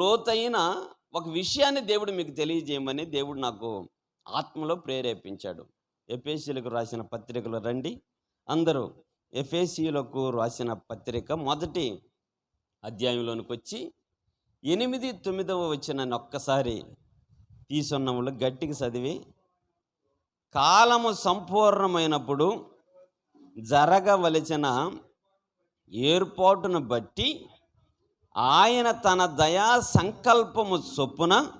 లోతైన ఒక విషయాన్ని దేవుడు మీకు తెలియజేయమని దేవుడు నాకు ఆత్మలో ప్రేరేపించాడు. ఎఫేసీలకు రాసిన పత్రికలు రండి. అందరూ ఎఫేసీలకు రాసిన పత్రిక మొదటి అధ్యాయంలోనికి వచ్చి ఎనిమిది తొమ్మిదవ వచ్చిన ఒక్కసారి తీసున్నములు గట్టికి చదివి కాలము సంపూర్ణమైనప్పుడు జరగవలసిన ఏర్పాటును బట్టి ఆయన తన దయా సంకల్పము చొప్పున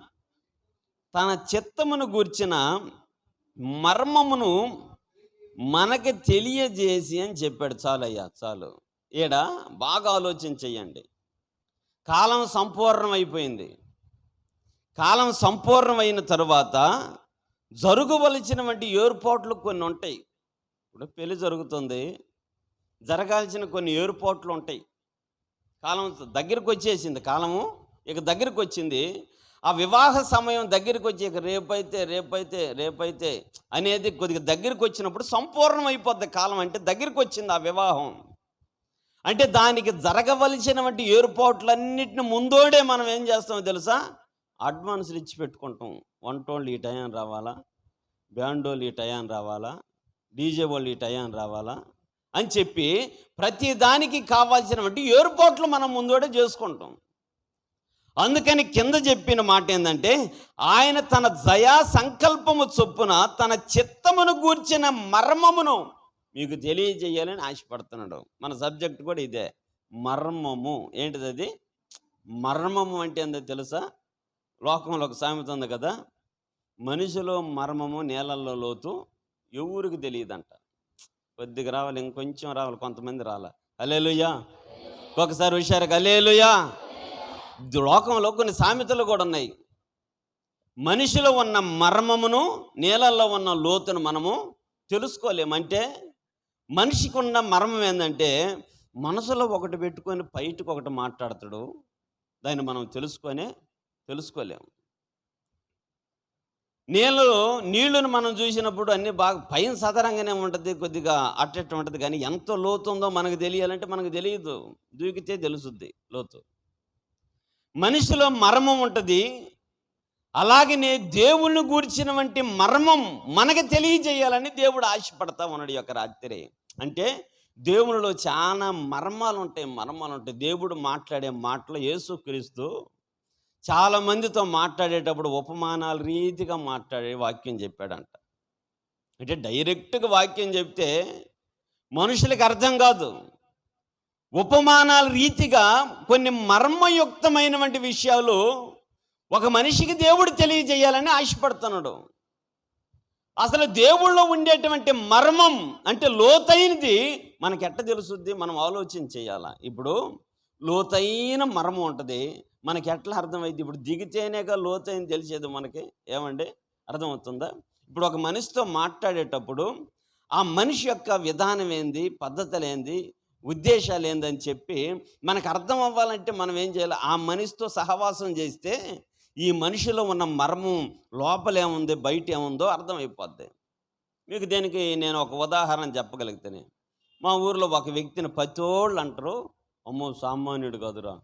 తన చిత్తమును గూర్చిన మర్మమును మనకి తెలియజేసి అని చెప్పాడు. చాలు అయ్యా చాలు. ఈడ బాగా ఆలోచన చెయ్యండి. కాలం సంపూర్ణమైపోయింది. కాలం సంపూర్ణమైన తరువాత జరగవలసినటువంటి ఏర్పాట్లు కొన్ని ఉంటాయి ఇప్పుడు పెళ్ళి జరుగుతుంది. జరగాల్సిన కొన్ని ఏర్పాట్లు ఉంటాయి. కాలం దగ్గరికి వచ్చేసింది కాలము ఇక దగ్గరికి వచ్చింది ఆ వివాహ సమయం దగ్గరికి వచ్చి ఇక రేపైతే రేపైతే రేపైతే అనేది కొద్దిగా దగ్గరికి వచ్చినప్పుడు సంపూర్ణం అయిపోద్ది కాలం. అంటే దగ్గరికి వచ్చింది ఆ వివాహం. అంటే దానికి జరగవలసినటువంటి ఏర్పాట్లన్నిటిని ముందోడే మనం ఏం చేస్తామో తెలుసా? అడ్వాన్స్లు ఇచ్చి పెట్టుకుంటాం. వంటోళ్ళు ఈ టైం రావాలా? బ్యాండోళ్ళు ఈ టైం రావాలా? డీజే వాళ్ళు ఈ టైం రావాలా? అని చెప్పి ప్రతి దానికి కావాల్సినటువంటి ఏర్పాట్లు మనం ముందోడే చేసుకుంటాం. అందుకని కింద చెప్పిన మాట ఏంటంటే ఆయన తన దయా సంకల్పము చొప్పున తన చిత్తమును గూర్చిన మర్మమును మీకు తెలియజేయాలని ఆశపడుతున్నాడు. మన సబ్జెక్ట్ కూడా ఇదే మర్మము. ఏంటిది అది? మర్మము అంటే ఏందో తెలుసా? లోకంలో ఒక సామెత ఉంది కదా మనిషిలో మర్మము నీళ్ళల్లో లోతు ఎవరికి తెలియదంట. కొద్దిగా రావాలి ఇంకొంచెం రావాలి కొంతమంది రాలా. అలేలుయా ఒకసారి హుషారుగా అలేలుయా లోకంలో కొన్ని సామెతలు కూడా ఉన్నాయి. మనిషిలో ఉన్న మర్మమును నీళ్ళల్లో ఉన్న లోతును మనము తెలుసుకోలేమంటే మనిషికి ఉన్న మర్మం ఏంటంటే మనసులో ఒకటి పెట్టుకొని బయటకు ఒకటి మాట్లాడతాడు దాన్ని మనం తెలుసుకొని తెలుసుకోలేము. నీళ్ళు నీళ్ళను మనం చూసినప్పుడు అన్నీ బాగా పైన సదరంగానే ఉంటుంది కొద్దిగా అట్టట్టు ఉంటుంది. కానీ ఎంత లోతు ఉందో మనకు తెలియాలంటే మనకు తెలియదు. దూకితే తెలుసుద్ది లోతు. మనిషిలో మర్మం ఉంటుంది. అలాగనే దేవుణ్ణి గూర్చిన వంటి మర్మం మనకు తెలియజేయాలని దేవుడు ఆశపడతా ఉన్నాడు యొక్క రాత్రి. అంటే దేవునిలో చాలా మర్మాలు ఉంటాయి మర్మాలు ఉంటాయి దేవుడు మాట్లాడే మాటలు యేసుక్రీస్తు చాలా మందితో మాట్లాడేటప్పుడు ఉపమానాల రీతిగా మాట్లాడే వాక్యం చెప్పాడంట. అంటే డైరెక్ట్గా వాక్యం చెప్తే మనుషులకు అర్థం కాదు. ఉపమానాల రీతిగా కొన్ని మర్మయుక్తమైనటువంటి విషయాలు ఒక మనిషికి దేవుడు తెలియజేయాలని ఆశపడుతున్నాడు. అసలు దేవుళ్ళో ఉండేటువంటి మర్మం అంటే లోతైనది మనకి ఎట్ట తెలుసుద్ది? మనం ఆలోచన చేయాలా? ఇప్పుడు లోతైన మర్మం ఉంటుంది. మనకి ఎట్లా అర్థమైంది ఇప్పుడు దిగితేనేగా లోతైన తెలిసేది మనకి. ఏమండి? అర్థమవుతుందా? ఇప్పుడు ఒక మనిషితో మాట్లాడేటప్పుడు ఆ మనిషి యొక్క విధానం ఏంది? పద్ధతులు ఏంది? ఉద్దేశాలు ఏందని చెప్పి మనకు అర్థం అవ్వాలంటే మనం ఏం చేయాలి? ఆ మనిషితో సహవాసం చేస్తే ఈ మనిషిలో ఉన్న మర్మం లోపలేముంది బయట ఏముందో అర్థమైపోద్ది. మీకు దీనికి నేను ఒక ఉదాహరణ చెప్పగలిగితేనే. మా ఊర్లో ఒక వ్యక్తిని పతోళ్ళు అంటారు. అమ్మో సామాన్యుడు కాదురా.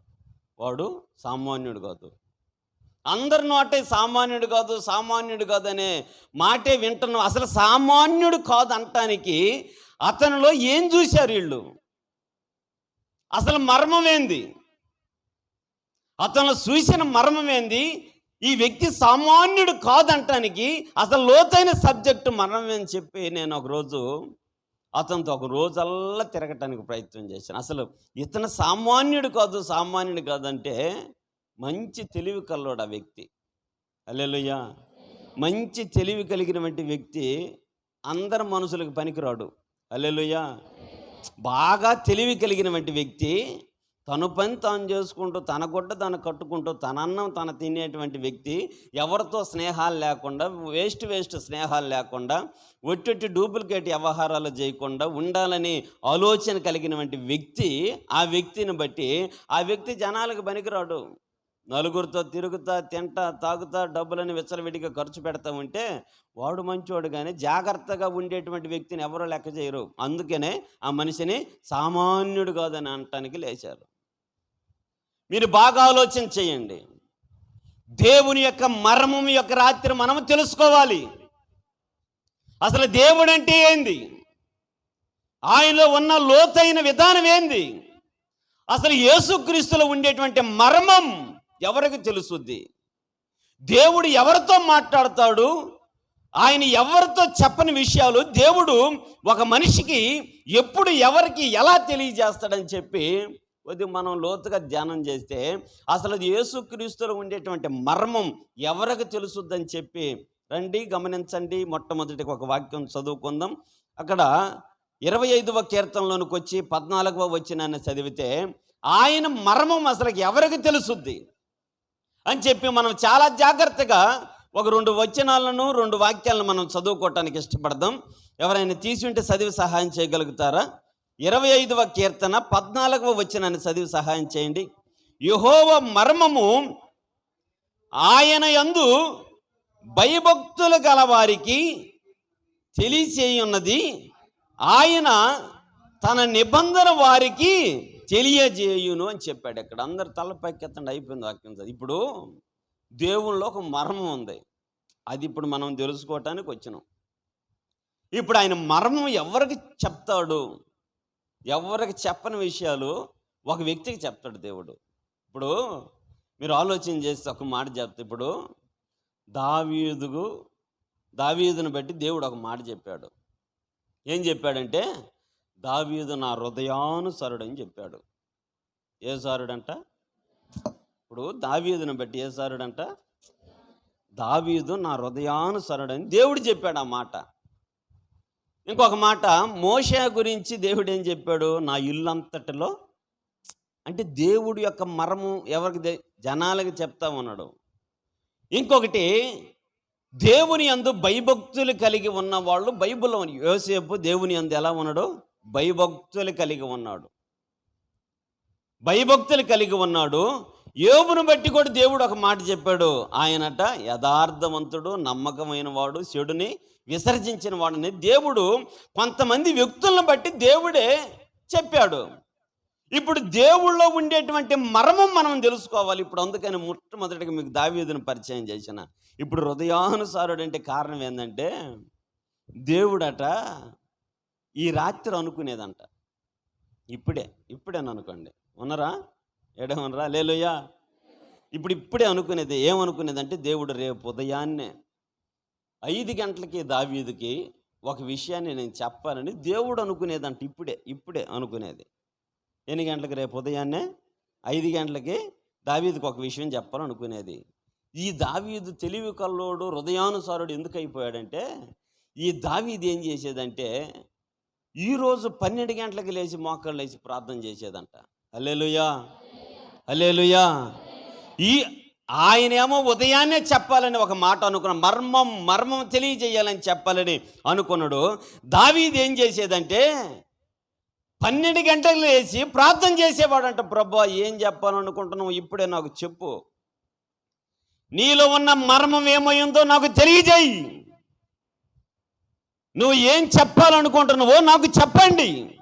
వాడు సామాన్యుడు కాదు. అందరి నోటే సామాన్యుడు కాదు సామాన్యుడు కాదు అనే మాటే వింటున్నాం. అసలు సామాన్యుడు కాదు అంటానికి అతనిలో ఏం చూశారు వీళ్ళు? అసలు మర్మమేంది అతను చూసిన మర్మమేంది ఏంది? ఈ వ్యక్తి సామాన్యుడు కాదంటానికి అసలు లోతైన సబ్జెక్టు మరణం అని చెప్పి నేను ఒకరోజు అతనితో ఒక రోజల్లా తిరగటానికి ప్రయత్నం చేశాను. అసలు ఇతను సామాన్యుడు కాదు సామాన్యుడు కాదంటే మంచి తెలివి కల్లోడు ఆ వ్యక్తి. అల్లెలుయ్యా మంచి తెలివి కలిగినటువంటి వ్యక్తి అందరి మనుషులకు పనికిరాడు. అల్లెలుయ్యా బాగా తెలివి కలిగినటువంటి వ్యక్తి తను పని తాను చేసుకుంటూ తన గుడ్డ తను కట్టుకుంటూ తన అన్నం తన తినేటువంటి వ్యక్తి ఎవరితో స్నేహాలు లేకుండా వేస్ట్ వేస్ట్ స్నేహాలు లేకుండా ఒట్టి డూప్లికేట్ వ్యవహారాలు చేయకుండా ఉండాలని ఆలోచన కలిగినటువంటి వ్యక్తి ఆ వ్యక్తిని బట్టి ఆ వ్యక్తి జనాలకు పనికిరాడు. నలుగురితో తిరుగుతా తింటా తాగుతా డబ్బులని విచ్చలవిడిగా ఖర్చు పెడతా ఉంటే వాడు మంచోడు కానీ జాగ్రత్తగా ఉండేటువంటి వ్యక్తిని ఎవరో లెక్క చేయరు. అందుకనే ఆ మనిషిని సామాన్యుడు కాదని అనటానికి లేచారు. మీరు బాగా ఆలోచన చేయండి. దేవుని యొక్క మర్మం యొక్క రాత్రి మనం తెలుసుకోవాలి. అసలు దేవుడు అంటే ఏంది? ఆయనలో ఉన్న లోతైన విధానం ఏంది? అసలు యేసుక్రీస్తులో ఉండేటువంటి మర్మం ఎవరికి తెలుసుద్ది? దేవుడు ఎవరితో మాట్లాడతాడు? ఆయన ఎవరితో చెప్పని విషయాలు దేవుడు ఒక మనిషికి ఎప్పుడు ఎవరికి ఎలా తెలియజేస్తాడని చెప్పి కొద్దిగా మనం లోతుగా ధ్యానం చేస్తే అసలు యేసుక్రీస్తులో ఉండేటువంటి మర్మం ఎవరికి తెలుసుద్దని చెప్పి రండి గమనించండి. మొట్టమొదటికి ఒక వాక్యం చదువుకుందాం. అక్కడ ఇరవై ఐదవ కీర్తనలోనికి వచ్చి పద్నాలుగవ వచ్చినాన్ని చదివితే ఆయన మర్మం అసలు ఎవరికి తెలుసుద్ది అని చెప్పి మనం చాలా జాగ్రత్తగా ఒక రెండు వచనాలను రెండు వాక్యాలను మనం చదువుకోవటానికి ఇష్టపడదాం. ఎవరైనా తీసి ఉంటే చదివి సహాయం చేయగలుగుతారా? ఇరవై ఐదవ కీర్తన పద్నాలుగవ వచనాన్ని చదివి సహాయం చేయండి. యహోవ మర్మము ఆయన యందు భయభక్తులు గలవారికి తెలియచేయున్నది. ఆయన తన నిబంధన వారికి తెలియజేయును అని చెప్పాడు. ఇక్కడ అందరు తలపైకెత్తండి అయిపోయింది వాక్యం ఇప్పుడు దేవునిలో ఒక మర్మం ఉంది. అది ఇప్పుడు మనం తెలుసుకోవటానికి వచ్చినాం. ఇప్పుడు ఆయన మర్మం ఎవరికి చెప్తాడు? ఎవరికి చెప్పని విషయాలు ఒక వ్యక్తికి చెప్తాడు దేవుడు. ఇప్పుడు మీరు ఆలోచన చేసి ఒక మాట చెప్తే ఇప్పుడు దావీదుకు దావీదును బట్టి దేవుడు ఒక మాట చెప్పాడు. ఏం చెప్పాడంటే దావీదు నా హృదయానుసరుడు అని చెప్పాడు. ఏ సారుడంట? ఇప్పుడు దావీదును బట్టి ఏ సారుడంట? దావీదు నా హృదయానుసరుడు అని దేవుడు చెప్పాడు ఆ మాట. ఇంకొక మాట మోషే గురించి దేవుడు ఏం చెప్పాడు? నా ఇల్లంతటిలో అంటే దేవుడు యొక్క మరము ఎవరికి దే- జనాలకి చెప్తా ఉన్నాడు. ఇంకొకటి దేవుని అందు భయభక్తులు కలిగి ఉన్నవాళ్ళు బైబుల్ బైబిల్లో యోసేపు దేవుని అందు ఎలా ఉన్నాడు? భయభక్తులు కలిగి ఉన్నాడు. భయభక్తులు కలిగి ఉన్నాడు. యోబును బట్టి కూడా దేవుడు ఒక మాట చెప్పాడు. ఆయనట యథార్థవంతుడు నమ్మకమైన వాడు చెడుని విసర్జించిన వాడని దేవుడు కొంతమంది వ్యక్తులను బట్టి దేవుడే చెప్పాడు. ఇప్పుడు దేవుళ్ళో ఉండేటువంటి మర్మం మనం తెలుసుకోవాలి. ఇప్పుడు అందుకని మొట్టమొదటిగా మీకు దావీదును పరిచయం చేసిన. ఇప్పుడు హృదయానుసారుడు అంటే కారణం ఏంటంటే దేవుడట ఈ రాత్రి అనుకునేదంట. ఇప్పుడే ఇప్పుడేననుకోండి. ఉన్నరా? ఏడేమనరా లేలుయ్యా ఇప్పుడు ఇప్పుడే అనుకునేది ఏమనుకునేదంటే దేవుడు రేపు ఉదయాన్నే ఐదు గంటలకి దావీదుకి ఒక విషయాన్ని నేను చెప్పాలని దేవుడు అనుకునేదంట ఇప్పుడే ఇప్పుడే అనుకునేది. ఎన్ని గంటలకు రేపు ఉదయాన్నే? ఐదు గంటలకి దావీదుకి ఒక విషయం చెప్పాలనుకునేది. ఈ దావీదు తెలివి కల్లోడు హృదయానుసారుడు ఎందుకు అయిపోయాడంటే ఈ దావీది ఏం చేసేదంటే ఈరోజు పన్నెండు గంటలకు లేచి మోకాళ్ళు లేచి ప్రార్థన చేసేదంట. అల్లెలుయా అల్లేలుయా ఈ ఆయనేమో ఉదయాన్నే చెప్పాలని ఒక మాట అనుకున్న మర్మం మర్మం తెలియజేయాలని చెప్పాలని అనుకున్నాడు. దావీది ఏం చేసేదంటే పన్నెండు గంటలు లేచి ప్రార్థన చేసేవాడంట ప్రభా ఏం చెప్పాలనుకుంటున్నావు? ఇప్పుడే నాకు చెప్పు. నీలో ఉన్న మర్మం ఏమైందో నాకు తెలియజేయి. నువ్వు ఏం చెప్పాలనుకుంటున్నావో నాకు చెప్పండి.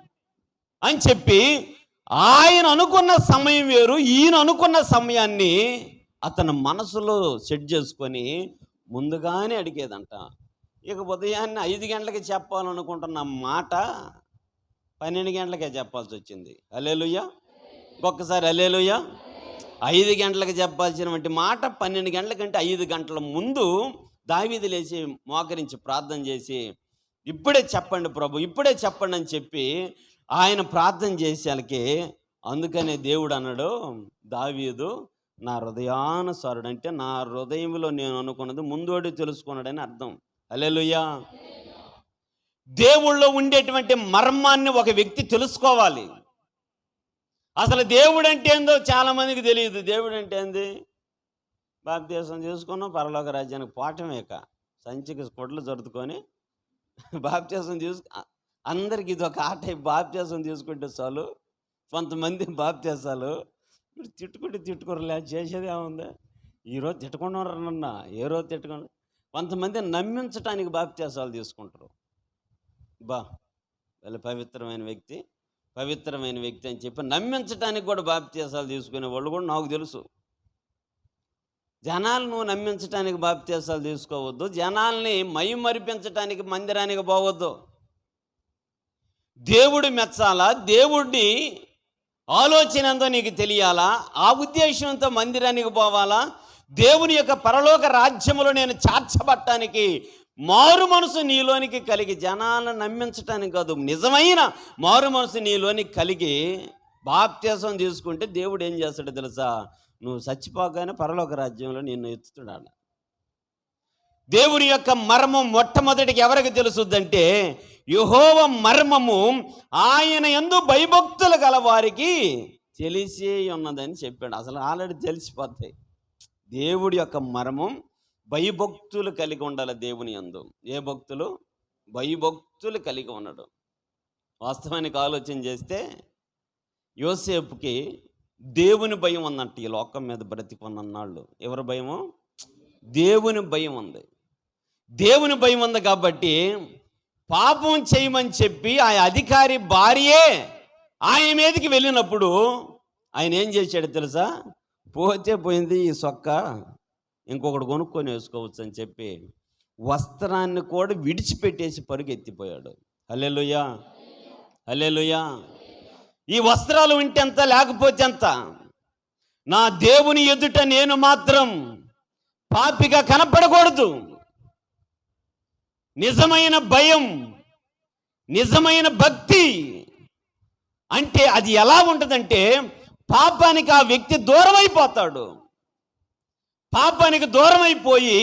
అని చెప్పి ఆయన అనుకున్న సమయం వేరు ఈయన అనుకున్న సమయాన్ని అతను మనసులో సెట్ చేసుకొని ముందుగానే అడిగేదంట. ఇక ఉదయాన్నే ఐదు గంటలకి చెప్పాలనుకుంటున్న మాట పన్నెండు గంటలకే చెప్పాల్సి వచ్చింది. అలేలుయ్య ఒక్కసారి అలేలుయ్య ఐదు గంటలకు చెప్పాల్సినటువంటి మాట పన్నెండు గంటల కంటే ఐదు గంటల ముందు దావీది లేచి మోకరించి ప్రార్థన చేసి ఇప్పుడే చెప్పండి ప్రభు ఇప్పుడే చెప్పండి అని చెప్పి ఆయన ప్రార్థన చేసేళ్ళకి అందుకనే దేవుడు అన్నాడు దావీదు నా హృదయానుసారుడు అంటే నా హృదయంలో నేను అనుకున్నది ముందోడి తెలుసుకున్నాడని అర్థం. అలెలుయ్యా దేవుళ్ళో ఉండేటువంటి మర్మాన్ని ఒక వ్యక్తి తెలుసుకోవాలి. అసలు దేవుడు అంటే ఏందో చాలామందికి తెలియదు. దేవుడు అంటే ఏంది? బాప్తీసం చేసుకున్నాం పరలోక రాజ్యానికి పోవటమేక సంచికి కొట్లు జరుపుకొని బాప్తీసం తీసుకు అందరికి ఇది ఒక ఆట బాప్త్యాసం తీసుకుంటే చాలు. కొంతమంది బాప్తీసాలు ఇప్పుడు తిట్టుకుంటే తిట్టుకోరలే చేసేది ఏముంది? ఈరోజు తిట్టుకుండా ఏ రోజు తిట్టుకుండా కొంతమంది నమ్మించడానికి బాప్తీసాలు తీసుకుంటారు. బా వీళ్ళ పవిత్రమైన వ్యక్తి పవిత్రమైన వ్యక్తి అని చెప్పి నమ్మించడానికి కూడా బాప్తీసాలు తీసుకునే వాళ్ళు కూడా నాకు తెలుసు. జనాలు నువ్వు నమ్మించడానికి బాప్తీసాలు తీసుకోవద్దు జనాల్ని మై మైమరిపించడానికి మందిరానికి పోవద్దు. దేవుడు మెచ్చాలా? దేవుడిని ఆలోచన నీకు తెలియాలా? ఆ ఉద్దేశంతో మందిరానికి పోవాలా? దేవుని యొక్క పరలోక రాజ్యములో నేను చార్చబట్టానికి మారు మనసు నీలోనికి కలిగి జనాలను నమ్మించటానికి కాదు నిజమైన మారు మనసు నీలోనికి కలిగి బాప్త్యాసం తీసుకుంటే దేవుడు ఏం చేస్తాడో తెలుసా? నువ్వు చచ్చిపోగానే పరలోక రాజ్యంలో నిన్ను ఎత్తుతున్నాడు దేవుని యొక్క మర్మం మొట్టమొదటికి ఎవరికి తెలుసుద్దంటే యహోవ మర్మము ఆయన ఎందు భయభక్తులు గల వారికి తెలిసే ఉన్నదని చెప్పాడు. అసలు ఆల్రెడీ తెలిసిపోతాయి. దేవుడి యొక్క మర్మం భయభక్తులు కలిగి ఉండాలి దేవుని యందు. ఏ భక్తులు? భయభక్తులు కలిగి ఉండడం. వాస్తవానికి ఆలోచన చేస్తే యోసేపుకి దేవుని భయం ఉందంట ఈ లోకం మీద బ్రతికున్నన్నాళ్ళు ఎవరి భయము? దేవుని భయం ఉంది. దేవుని భయం ఉంది కాబట్టి పాపం చేయమని చెప్పి ఆ అధికారి భార్యే ఆయన మీదకి వెళ్ళినప్పుడు ఆయన ఏం చేశాడు తెలుసా? పోతే పోయింది ఈ సొక్క ఇంకొకటి కొనుక్కొని వేసుకోవచ్చు అని చెప్పి వస్త్రాన్ని కూడా విడిచిపెట్టేసి పరుగెత్తిపోయాడు. హల్లెలూయా. హల్లెలూయా. ఈ వస్త్రాలు ఉంటే ఎంత లేకపోతే ఎంత? నా దేవుని ఎదుట నేను మాత్రం పాపిగా కనపడకూడదు. నిజమైన భయం నిజమైన భక్తి అంటే అది ఎలా ఉంటుందంటే పాపానికి ఆ వ్యక్తి దూరం అయిపోతాడు పాపానికి దూరం అయిపోయి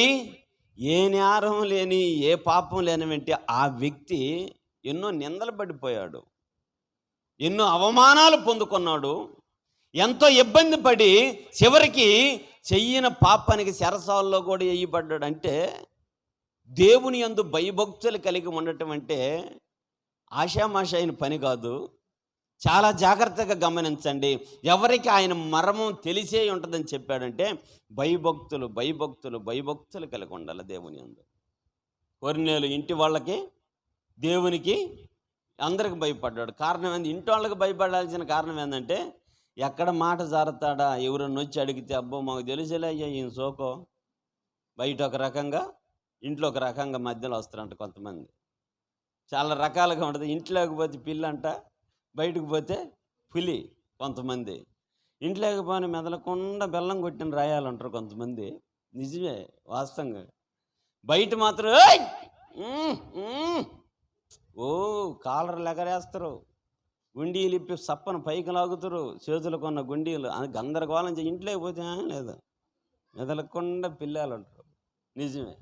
ఏ నేరం లేని ఏ పాపం లేనివంటి ఆ వ్యక్తి ఎన్నో నిందలు పడిపోయాడు. ఎన్నో అవమానాలు పొందుకున్నాడు. ఎంతో ఇబ్బంది పడి చివరికి చెయ్యిన పాపానికి శరసాల్లో కూడా వేయబడ్డాడు అంటే దేవుని యందు భయభక్తులు కలిగి ఉండటం అంటే ఆషామాష అయిన పని కాదు. చాలా జాగ్రత్తగా గమనించండి. ఎవరికి ఆయన మర్మం తెలిసే ఉంటుందని చెప్పాడంటే భయభక్తులు భయభక్తులు భయభక్తులు కలిగి ఉండాలి దేవుని యందు. కొరినేలు ఇంటి వాళ్ళకి దేవునికి అందరికి భయపడ్డాడు. కారణం ఏంది? ఇంటి వాళ్ళకి భయపడాల్సిన కారణం ఏంటంటే ఎక్కడ మాట జారుతాడా? ఎవరన్నా వచ్చి అడిగితే అబ్బో మాకు తెలిసేలే అయ్యా ఈయన సోకో. బయట ఒక రకంగా ఇంట్లో ఒక రకంగా మధ్యలో వస్తారంట కొంతమంది. చాలా రకాలుగా ఉంటుంది. ఇంట్లోకి పోతే పిల్లి అంట బయటకు పోతే పులి కొంతమంది. ఇంట్లోకి పోని మెదలకుండా బెల్లం కొట్టిన రాయాలంటారు కొంతమంది. నిజమే వాస్తవంగా. బయట మాత్రం ఓ కాలర్ ఎగరేస్తారు గుండీలు ఇప్పి సప్పన పైకి లాగుతారు. చేతులకు ఉన్న గుండీలు. అది గందరగోళం చేయి ఇంట్లోకి పోతే లేదు. మెదలకుండా పిల్లలు అంటారు. నిజమే.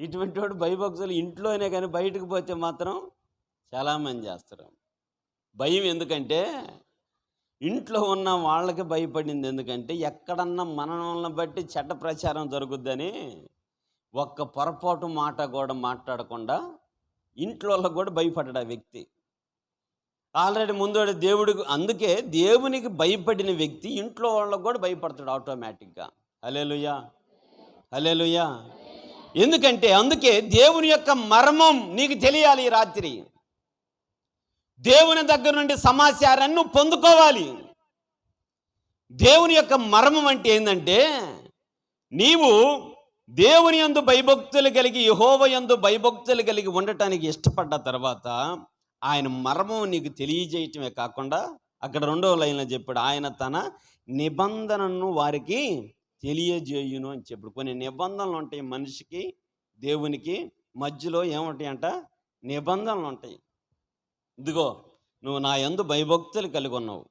ఇటువంటి వాడు భయభక్తులు ఇంట్లోనే కానీ బయటకు పోతే మాత్రం చాలామంది చేస్తారు. భయం ఎందుకంటే ఇంట్లో ఉన్న వాళ్ళకి భయపడింది ఎందుకంటే ఎక్కడన్నా మనల్ని బట్టి చెడ్డ ప్రచారం జరుగుద్దని ఒక్క పొరపాటు మాట కూడా మాట్లాడకుండా ఇంట్లో వాళ్ళకి కూడా భయపడ్డాడు ఆ వ్యక్తి. ఆల్రెడీ ముందు దేవుడికి అందుకే దేవునికి భయపడిన వ్యక్తి ఇంట్లో వాళ్ళకు కూడా భయపడతాడు ఆటోమేటిక్గా. హలేలుయా హలేలుయా ఎందుకంటే అందుకే దేవుని యొక్క మర్మం నీకు తెలియాలి ఈ రాత్రి. దేవుని దగ్గర నుండి సమాచారాన్ని నువ్వు పొందుకోవాలి. దేవుని యొక్క మర్మం అంటే ఏంటంటే నీవు దేవుని యందు భయభక్తులు కలిగి యహోవ యందు భయభక్తులు కలిగి ఉండటానికి ఇష్టపడ్డ తర్వాత ఆయన మర్మం నీకు తెలియజేయటమే కాకుండా అక్కడ రెండవ లైన్లో చెప్పాడు ఆయన తన నిబంధనను వారికి తెలియజేయును అని చెప్పాడు కొన్ని నిబంధనలు ఉంటాయి మనిషికి దేవునికి మధ్యలో ఏముంటాయంట? నిబంధనలు ఉంటాయి. ఇదిగో నువ్వు నా యందు భయభక్తులు కలిగి ఉన్నావు.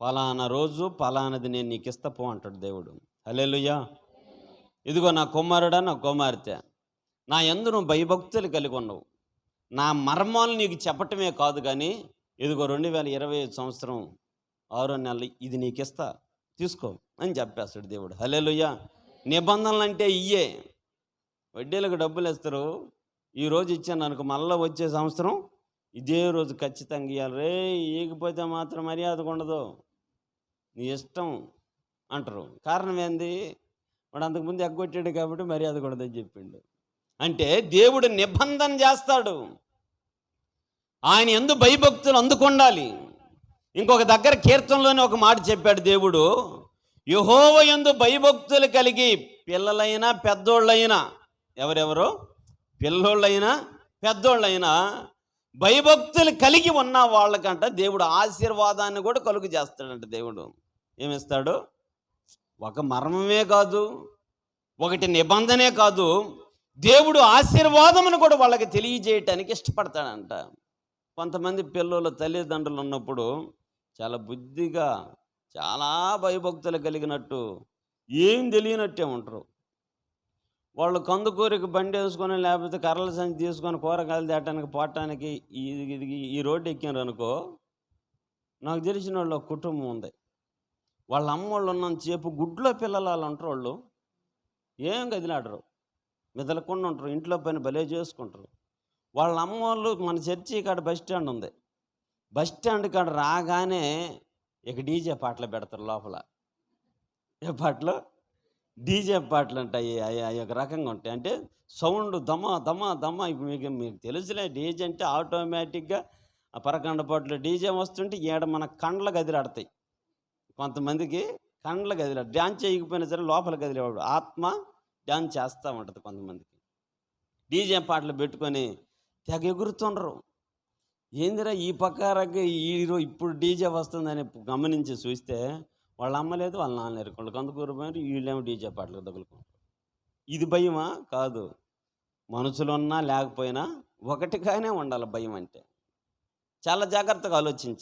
పలానా రోజు పలానది నేను నీకు ఇస్తపో అంటాడు దేవుడు. హలేలుయ్యా ఇదిగో నా కుమారుడా నా కుమార్తె నా యందు నువ్వు భయభక్తులు కలిగి ఉన్నావు. నా మర్మాలు నీకు చెప్పటమే కాదు కానీ ఇదిగో రెండు వేల ఇరవై ఐదు సంవత్సరం ఆరో నెలలు ఇది నీకు ఇస్తా. తీసుకో. అని చెప్పేస్తాడు దేవుడు. హలేలుయ్య నిబంధనలు అంటే ఇయ్యే. వడ్డీలకు డబ్బులు ఇస్తారు ఈ రోజు ఇచ్చాను అనుకో మళ్ళీ వచ్చే సంవత్సరం ఇదే రోజు ఖచ్చితంగా ఇవ్వాలి రే ఈగిపోతే మాత్రం మర్యాద ఉండదు. నీ ఇష్టం అంటారు. కారణం ఏంది? వాడు అంతకుముందు ఎగ్గొట్టాడు కాబట్టి మర్యాద కూడదని చెప్పిండు. అంటే దేవుడు నిబంధన చేస్తాడు. ఆయన ఎందు భయభక్తులు అందుకుండాలి. ఇంకొక దగ్గర కీర్తనలోనే ఒక మాట చెప్పాడు దేవుడు. యహోవ యందు భయభక్తులు కలిగి పిల్లలైనా పెద్దోళ్ళైనా ఎవరెవరు? పిల్లోళ్ళైనా పెద్దోళ్ళైనా భయభక్తులు కలిగి ఉన్న వాళ్ళకంట దేవుడు ఆశీర్వాదాన్ని కూడా కలుగు చేస్తాడంట దేవుడు. ఏమిస్తాడు? ఒక మర్మమే కాదు ఒకటి నిబంధనే కాదు దేవుడు ఆశీర్వాదమును కూడా వాళ్ళకి తెలియజేయటానికి ఇష్టపడతాడంట. కొంతమంది పిల్లల తల్లిదండ్రులు ఉన్నప్పుడు చాలా బుద్ధిగా చాలా భయభక్తులు కలిగినట్టు ఏం తెలియనట్టే ఉంటారు. వాళ్ళు కందుకూరికి బండి వేసుకొని లేకపోతే కర్రల సంచి తీసుకొని కూరగాయలు తేటానికి పోవటానికి ఇది ఇది- ఈ రోడ్డు ఎక్కినారు అనుకో నాకు తెలిసిన వాళ్ళు ఒక కుటుంబం ఉంది. వాళ్ళ అమ్మ వాళ్ళు ఉన్నంత సేపు గుడ్లో పిల్లలు వాళ్ళు ఉంటారు వాళ్ళు. ఏం కదిలాడరు. మెదలకుండా ఉంటారు. ఇంట్లో పని భలే చేసుకుంటారు. వాళ్ళ అమ్మ వాళ్ళు మన చర్చి ఇక్కడ బస్ స్టాండ్ ఉంది. బస్ స్టాండ్ కాడ రాగానే ఇక డీజే పాటలు పెడతారు లోపల. ఏ పాటలు? డీజే పాటలు ఉంటాయి అవి అవి ఒక రకంగా ఉంటాయి. అంటే సౌండ్ దమ దమ దమ ఇప్పుడు మీకు మీకు తెలుసులే డీజే అంటే ఆటోమేటిక్గా ఆ పరకండ పాటలు డీజే వస్తుంటే ఈడ మన కండ్ల గదిలాడతాయి కొంతమందికి కండ్ల గదిలా డ్యాన్స్ చేయకపోయినా సరే లోపల గదిలేవాడు ఆత్మ డ్యాన్స్ చేస్తూ ఉంటుంది కొంతమందికి. డీజే పాటలు పెట్టుకొని తెగ ఎగురుతుండ్రు. ఏందిరా ఈ పక్క ఈ రో- ఇప్పుడు డీజే వస్తుందని గమనించి చూస్తే వాళ్ళ అమ్మ లేదు వాళ్ళ నాన్న లేరు. వాళ్ళు కందుకూరు పోయారు వీళ్ళేమో డీజే పాటలు తగులుకుంటారు. ఇది భయమా? కాదు. మనుషులు ఉన్నా లేకపోయినా ఒకటిగానే ఉండాలి భయం అంటే. చాలా జాగ్రత్తగా ఆలోచించి.